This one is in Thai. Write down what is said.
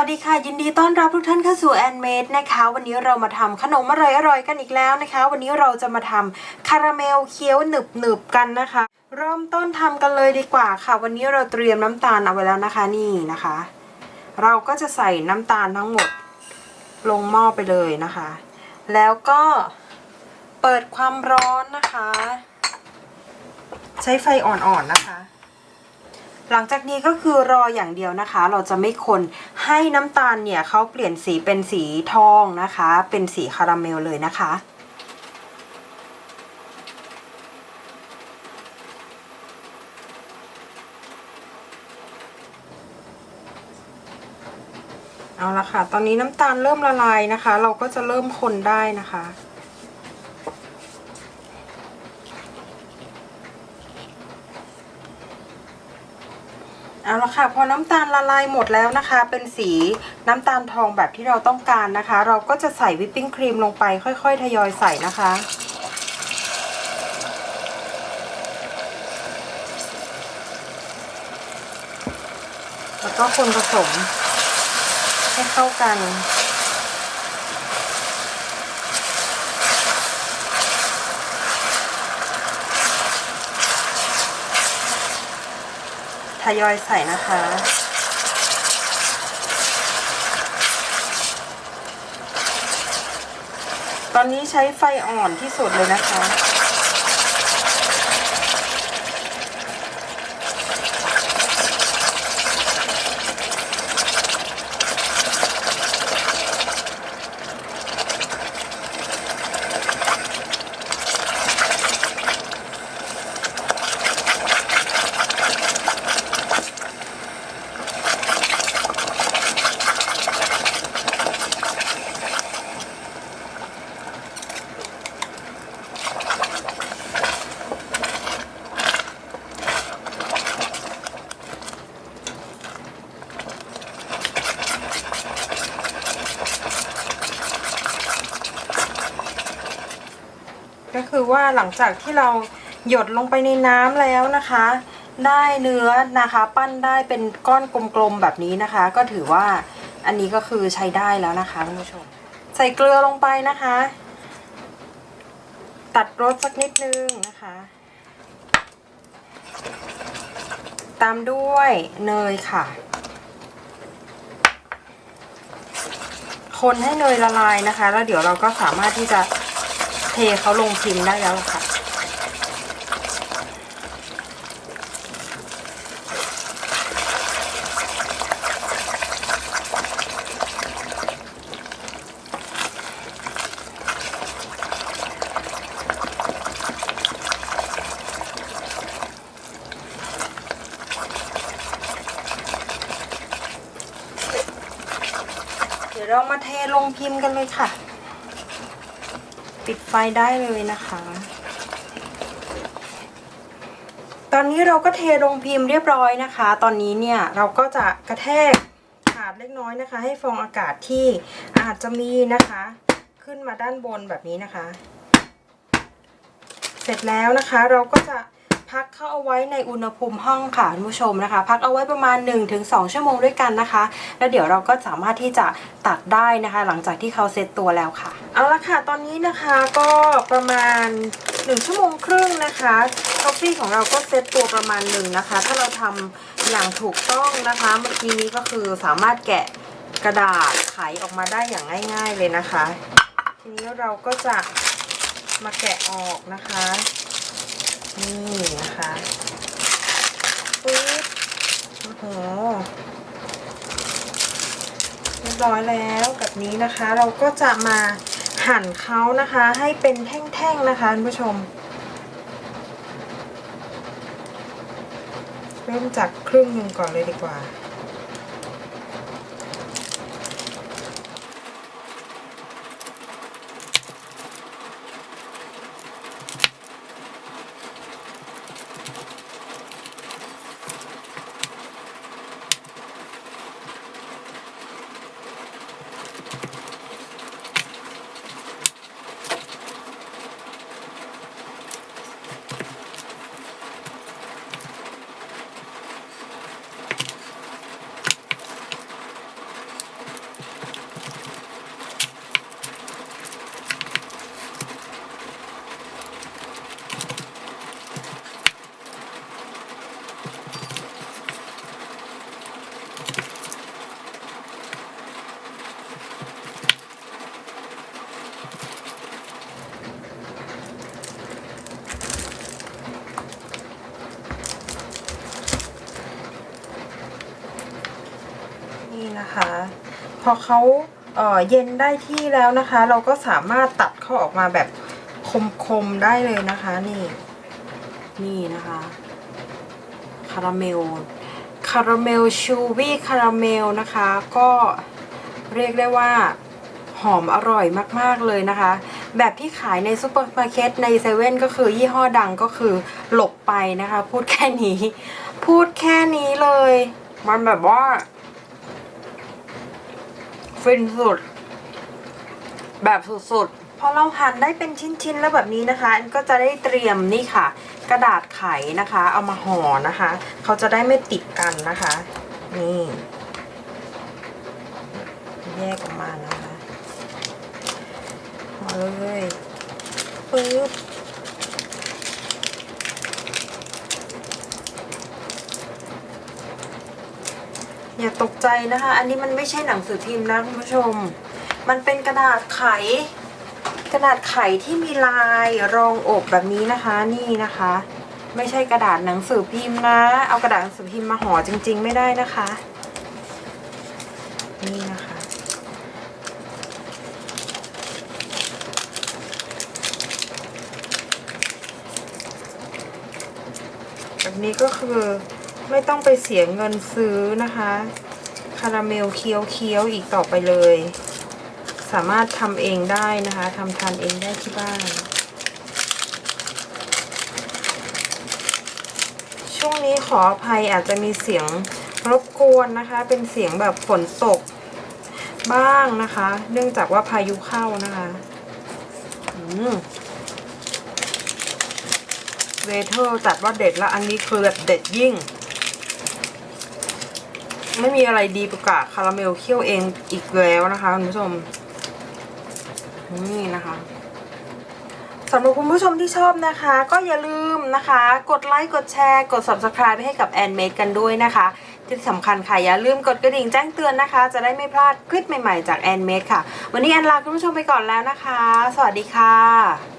วัสดีค่ะ ยินดีต้อนรับทุกท่านเข้าสู่แอนเมดนะคะ วันนี้เรามาทำขนมอร่อยๆกันอีกแล้วนะคะ วันนี้เราจะมาทำคาราเมลเคี้ยวหนึบๆกันนะคะ เริ่มต้นทำกันเลยดีกว่าค่ะ วันนี้เราเตรียมน้ำตาลเอาไว้แล้วนะคะนี่นะคะ เราก็จะใส่น้ำตาลทั้งหมดลงหม้อไปเลยนะคะ แล้วก็เปิดความร้อนนะคะ ใช้ไฟอ่อนๆนะคะหลังจากนี้ก็คือรออย่างเดียวนะคะ เราจะไม่คน ให้น้ำตาลเนี่ยเขาเปลี่ยนสีเป็นสีทองนะคะ เป็นสีคาราเมลเลยนะคะเอาละค่ะ ตอนนี้น้ำตาลเริ่มละลายนะคะ เราก็จะเริ่มคนได้นะคะ เอาละค่ะพอน้ำตาลละลายหมดแล้วนะคะ เป็นสีน้ำตาลทองแบบที่เราต้องการนะคะ เราก็จะใส่วิปปิ้งครีมลงไปค่อย ๆ ทยอยใส่นะคะแล้วก็คนผสมให้เข้ากัน ทยอยใส่นะคะ ตอนนี้ใช้ไฟอ่อนที่สุดเลยนะคะ ก็คือว่าหลังจากที่เราหยดลงไปในน้ำแล้วนะคะ ได้เนื้อนะคะปั้นได้เป็นก้อนกลมๆแบบนี้นะคะ ก็ถือว่าอันนี้ก็คือใช้ได้แล้วนะคะคุณผู้ชม ใส่เกลือลงไปนะคะ ตัดรสสักนิดนึงนะคะ ตามด้วยเนยค่ะ คนให้เนยละลายนะคะ แล้วเดี๋ยวเราก็สามารถที่จะ เทเขาลงพิมพ์ได้แล้วล่ะค่ะ เดี๋ยวเรามาเทลงพิมพ์กันเลยค่ะ ปิดไฟได้เลยนะคะ ตอนนี้เราก็เทลงพิมพ์เรียบร้อยนะคะ ตอนนี้เนี่ยเราก็จะกระแทกขาดเล็กน้อยนะคะ ให้ฟองอากาศที่อาจจะมีนะคะ ขึ้นมาด้านบนแบบนี้นะคะ เสร็จแล้วนะคะเราก็จะ พักเข้าเอาไว้ในอุณหภูมิห้องค่ะคุณผู้ชมนะคะ พักเอาไว้ประมาณ 1-2 ชั่วโมงด้วยกันนะคะ แล้วเดี๋ยวเราก็สามารถที่จะตักได้นะคะ หลังจากที่เขาเซตตัวแล้วค่ะ เอาละค่ะ ตอนนี้นะคะก็ประมาณ 1 ชั่วโมงครึ่งนะคะคอฟฟี่ของเราก็เซตตัวประมาณหนึ่งนะคะ ถ้าเราทำอย่างถูกต้องนะคะ เมื่อกี้นี้ก็คือสามารถแกะกระดาษไขออกมาได้อย่างง่าย ๆเลยนะคะ ทีนี้เราก็จะมาแกะออกนะคะ นี่นะคะปึ๊บโอ้โหเรียบร้อยแล้วกับนี้นะคะ เราก็จะมาหั่นเขานะคะ ให้เป็นแท่งๆนะคะคุณผู้ชม เริ่มจากครึ่งหนึ่งก่อนเลยดีกว่า นะคะ พอเขาเเย็นได้ที่แล้วนะคะ เราก็สามารถตัดเขาออกมาแบบคมๆได้เลยนะคะนี่ นี่นะคะคาราเมลคาราเมลชูวี่คาราเมลนะคะ ก็เรียกได้ว่าหอมอร่อยมากๆเลยนะคะ แบบที่ขายในซูเปอร์มาร์เก็ตในเซเว่นก็คือยี่ห้อดังก็คือหลบไปนะคะ พูดแค่นี้ พูดแค่นี้เลย มันแบบว่า ฟินสุด แบบสุดๆพอเราหั่นได้เป็นชิ้นๆแล้วแบบนี้นะคะ อันก็จะได้เตรียมนี่ค่ะ กระดาษไขนะคะ เอามาห่อนะคะ เขาจะได้ไม่ติดกันนะคะ นี่แยกออกมานะคะห่อเลยปึ๊บ อย่าตกใจนะคะ อันนี้มันไม่ใช่หนังสือพิมพ์นะคุณผู้ชม มันเป็นกระดาษไข กระดาษไขที่มีลายรองอบแบบนี้นะคะ นี่นะคะ ไม่ใช่กระดาษหนังสือพิมพ์นะ เอากระดาษหนังสือพิมพ์มาห่อจริง ๆ ไม่ได้นะคะ นี่นะคะ แบบนี้ก็คือ ไม่ต้องไปเสียเงินซื้อนะคะ คาราเมลเคี้ยวเคี้ยวๆอีกต่อไปเลย สามารถทำเองได้นะคะทำทานเองได้ที่บ้านช่วงนี้ขออภัยอาจจะมีเสียงรบกวนนะคะ เป็นเสียงแบบฝนตกบ้างนะคะ เนื่องจากว่าพายุเข้านะคะเวเทอร์จัดว่าเด็ดแล้วอันนี้คือแบบเด็ดยิ่ง ไม่มีอะไรดีประกาศคาราเมลเคี่ยวเองอีกแล้วนะคะคุณผู้ชม นี่นะคะสำหรับคุณผู้ชมที่ชอบนะคะ ก็อย่าลืมนะคะ กดไลค์กดแชร์ กด subscribe ให้กับแอนเมดกันด้วยนะคะ ที่สำคัญค่ะ อย่าลืมกดกระดิ่งแจ้งเตือนนะคะ จะได้ไม่พลาดคลิปใหม่ๆจากแอนเมดค่ะ วันนี้แอนลาคุณผู้ชมไปก่อนแล้วนะคะ สวัสดีค่ะ